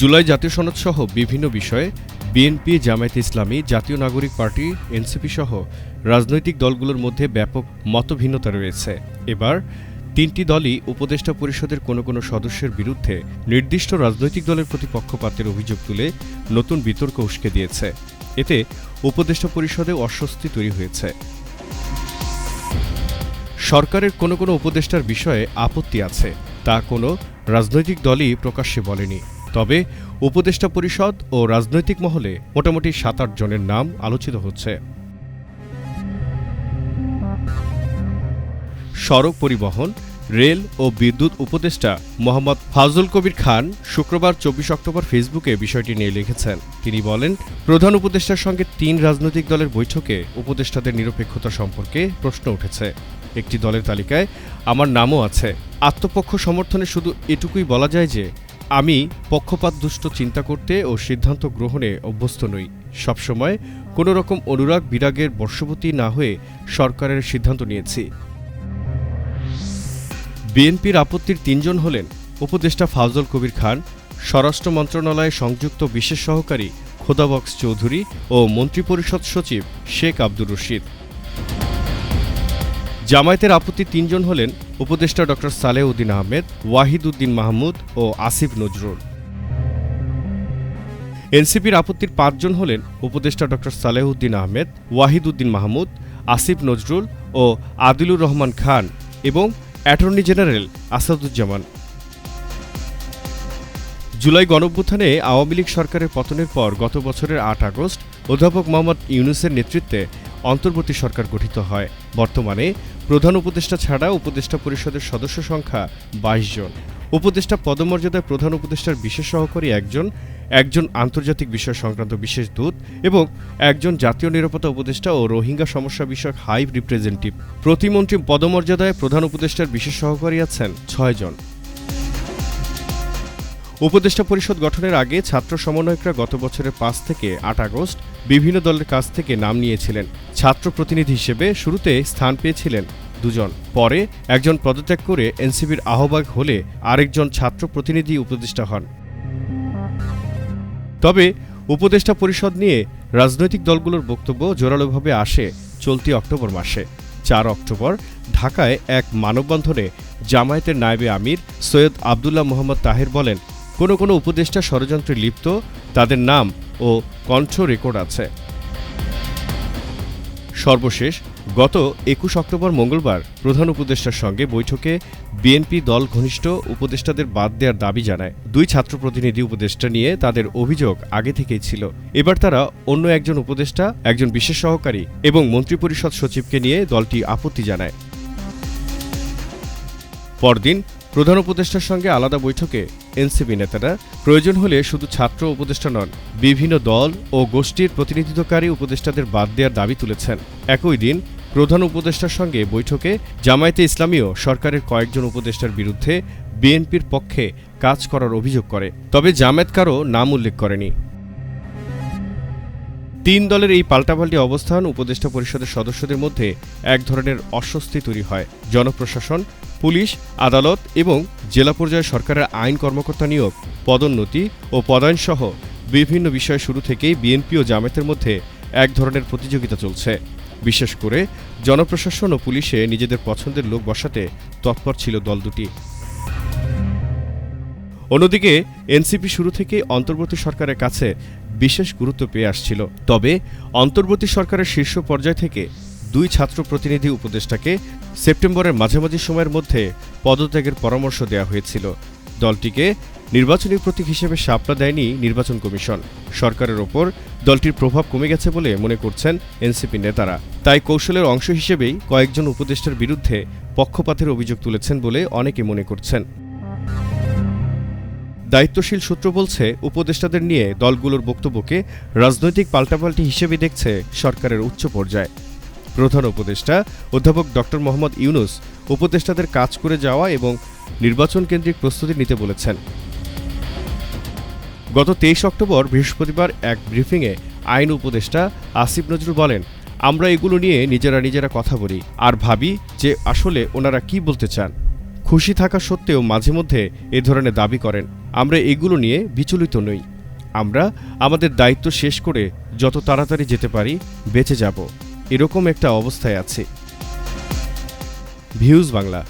জুলাই জাতীয় সনদ সহ বিভিন্ন বিষয়ে বিএনপি, জামায়াত ইসলামী, জাতীয় নাগরিক পার্টি, এনসিপি সহ রাজনৈতিক দলগুলোর মধ্যে ব্যাপক মতভিন্নতা রয়েছে। এবার তিনটি দলই উপদেষ্টা পরিষদের কোনো কোনো সদস্যের বিরুদ্ধে নির্দিষ্ট রাজনৈতিক দলের প্রতি পক্ষপাতের অভিযোগ তুলে নতুন বিতর্ক উস্কে দিয়েছে। এতে উপদেষ্টা পরিষদে অস্বস্তি তৈরি হয়েছে। সরকারের কোনো কোনো উপদেষ্টার বিষয়ে আপত্তি আছে, তা কোনো রাজনৈতিক দলই প্রকাশ্যে বলেনি। তবে উপদেষ্টা পরিষদ ও রাজনৈতিক মহলে মোটামুটি সাত আট জনের নাম আলোচিত হচ্ছে। সড়ক পরিবহন, রেল ও বিদ্যুৎ উপদেষ্টা মোহাম্মদ ফাজল কবির খান শুক্রবার চব্বিশ অক্টোবর ফেসবুকে বিষয়টি নিয়ে লিখেছেন। তিনি বলেন, প্রধান উপদেষ্টার সঙ্গে তিন রাজনৈতিক দলের বৈঠকে উপদেষ্টাদের নিরপেক্ষতা সম্পর্কে প্রশ্ন উঠেছে। একটি দলের তালিকায়, আমার নামও আছে। আত্মপক্ষ সমর্থনে শুধু এটুকুই বলা যায় যে আমি পক্ষপাত দুষ্ট চিন্তা করতে ও সিদ্ধান্ত গ্রহণে অভ্যস্ত নই। সবসময় কোনো রকম অনুরাগ বিরাগের বর্ষবতী না হয়ে সরকারের সিদ্ধান্ত নিয়েছি। বিএনপির আপত্তির তিনজন হলেন উপদেষ্টা ফাজল কবির খান, স্বরাষ্ট্র মন্ত্রণালয়ে সংযুক্ত বিশেষ সহকারী খোদাবক্স চৌধুরী ও মন্ত্রিপরিষদ সচিব শেখ আব্দুর রশিদ। জামায়াতের আপত্তি তিনজন হলেন উপদেষ্টা ড. সালেহ উদ্দিন আহমেদ ওয়াহিদ উদ্দিন মাহমুদ ও আসিফ নজরুল। এনসিপির আপত্তির পাঁচজন হলেন উপদেষ্টা ড. সালেহ উদ্দিন আহমেদ ওয়াহিদ উদ্দিন মাহমুদ, আসিফ নজরুল ও আদিলুর রহমান খান এবং অ্যাটর্নি জেনারেল আসাদুজ্জামান। জুলাই গণঅভ্যুত্থানে আওয়ামী লীগ সরকারের পতনের পর গত বছরের আট আগস্ট অধ্যাপক মোহাম্মদ ইউনুসের নেতৃত্বে অন্তর্বর্তী সরকার গঠিত হয়। বর্তমানে প্রধান উপদেষ্টা ছাড়া উপদেষ্টা পরিষদের সদস্য সংখ্যা বাইশ জন। উপদেষ্টা পদমর্যাদায় প্রধান উপদেষ্টার বিশেষ সহকারী একজন একজন আন্তর্জাতিক বিষয় সংক্রান্ত বিশেষ দূত এবং একজন জাতীয় নিরাপত্তা উপদেষ্টা ও রোহিঙ্গা সমস্যা বিষয়ক হাই রিপ্রেজেন্টেটিভ। প্রতিমন্ত্রী পদমর্যাদায় প্রধান উপদেষ্টার বিশেষ সহকারী আছেন ছয়জন উপদেষ্টা পরিষদ গঠনের আগে ছাত্র সমন্বয়করা গত বছরের পাঁচ থেকে আট আগস্ট বিভিন্ন দলের কাছ থেকে নাম নিয়েছিলেন। ছাত্র প্রতিনিধি হিসেবে শুরুতে স্থান পেয়েছিলেন দুজন। পরে একজন পদত্যাগ করে এনসিপির আহ্বায়ক হলে আরেকজন ছাত্র প্রতিনিধি উপদেষ্টা হন। তবে উপদেষ্টা পরিষদ নিয়ে রাজনৈতিক দলগুলোর বক্তব্য জোরালোভাবে আসে চলতি অক্টোবর মাসে। চার অক্টোবর ঢাকায় এক মানববন্ধনে জামায়াতের নায়েবে আমির সৈয়দ আবদুল্লাহ মোহাম্মদ তাহের বলেন কোনো কোনো উপদেষ্টা ষড়যন্ত্রে লিপ্ত, তাদের নাম ও কণ্ঠ রেকর্ড আছে। সর্বশেষ, গত একুশ অক্টোবর মঙ্গলবার প্রধান উপদেষ্টার সঙ্গে বৈঠকে বিএনপি দল ঘনিষ্ঠ উপদেষ্টাদের বাদ দেওয়ার দাবি জানায়। দুই ছাত্র প্রতিনিধি উপদেষ্টা নিয়ে তাদের অভিযোগ আগে থেকেই ছিল। এবার তারা অন্য একজন উপদেষ্টা, একজন বিশেষ সহকারী এবং মন্ত্রিপরিষদ সচিবকে নিয়ে দলটি আপত্তি জানায়। পরদিন প্রধান উপদেষ্টার সঙ্গে আলাদা বৈঠকে এনসিপি নেতারা প্রয়োজন হলে শুধু ছাত্র উপদেষ্টা নন, বিভিন্ন দল ও গোষ্ঠীর প্রতিনিধিত্বকারী উপদেষ্টাদের বাদ দেওয়ার দাবি তুলেছেন। একই দিন প্রধান উপদেষ্টার সঙ্গে বৈঠকে জামায়াতে ইসলামীও সরকারের কয়েকজন উপদেষ্টার বিরুদ্ধে বিএনপির পক্ষে কাজ করার অভিযোগ করে, তবে জামায়াত কারও নাম উল্লেখ করেনি। তিন দলের এই পাল্টাপাল্টি অবস্থান উপদেষ্টা পরিষদের সদস্যদের মধ্যে এক ধরনের অস্বস্তি তৈরি হয়। জনপ্রশাসন পুলিশ, আদালত এবং জেলা পর্যায়ে সরকারের আইন কর্মকর্তা নিয়োগ, পদোন্নতি ও পদায়ন সহ বিভিন্ন বিষয় শুরু থেকেই বিএনপি ও জামায়াতের মধ্যে এক ধরনের প্রতিযোগিতা চলছে। বিশেষ করে জনপ্রশাসন ও পুলিশে নিজেদের পছন্দের লোক বসাতে তৎপর ছিল দল দুটি। অন্যদিকে, এনসিপি শুরু থেকেই অন্তর্বর্তী সরকারের কাছে বিশেষ গুরুত্ব পেয়ে আসছিল। তবে, অন্তর্বর্তী সরকারের শীর্ষ পর্যায় থেকে দুই ছাত্র প্রতিনিধি উপদেষ্টাকে সেপ্টেম্বরের মাঝামাঝি সময়ের মধ্যে পদত্যাগের পরামর্শ দেওয়া হয়েছিল। দলটিকে নির্বাচনী প্রতীক হিসেবে শাপলা দেয়নি নির্বাচন কমিশন। সরকারের ওপর দলটির প্রভাব কমে গেছে বলে মনে করছেন এনসিপি নেতারা। তাই কৌশলের অংশ হিসেবেই কয়েকজন উপদেষ্টার বিরুদ্ধে পক্ষপাতের অভিযোগ তুলেছেন বলে অনেকে মনে করছেন। দায়িত্বশীল সূত্র বলছে, উপদেষ্টাদের নিয়ে দলগুলোর বক্তব্যকে রাজনৈতিক পাল্টাপাল্টি হিসেবে দেখছে সরকারের উচ্চ পর্যায়। প্রধান উপদেষ্টা, অধ্যাপক ডক্টর মোহাম্মদ ইউনুস, উপদেষ্টাদের কাজ করে যাওয়া এবং নির্বাচন কেন্দ্রিক প্রস্তুতি নিতে বলেছেন। গত তেইশ অক্টোবর বৃহস্পতিবার এক ব্রিফিংয়ে আইন উপদেষ্টা আসিফ নজরুল বলেন, আমরা এগুলো নিয়ে নিজেরা নিজেরা কথা বলি আর ভাবি যে আসলে ওনারা কি বলতে চান। খুশি থাকা সত্ত্বেও মাঝে মধ্যে এ ধরনের দাবি করেন, আমরা এগুলো নিয়ে বিচলিত নই। আমরা আমাদের দায়িত্ব শেষ করে যত তাড়াতাড়ি যেতে পারি বেঁচে যাব। এরকম একটা অবস্থায় আছে। ভিউজ বাংলা।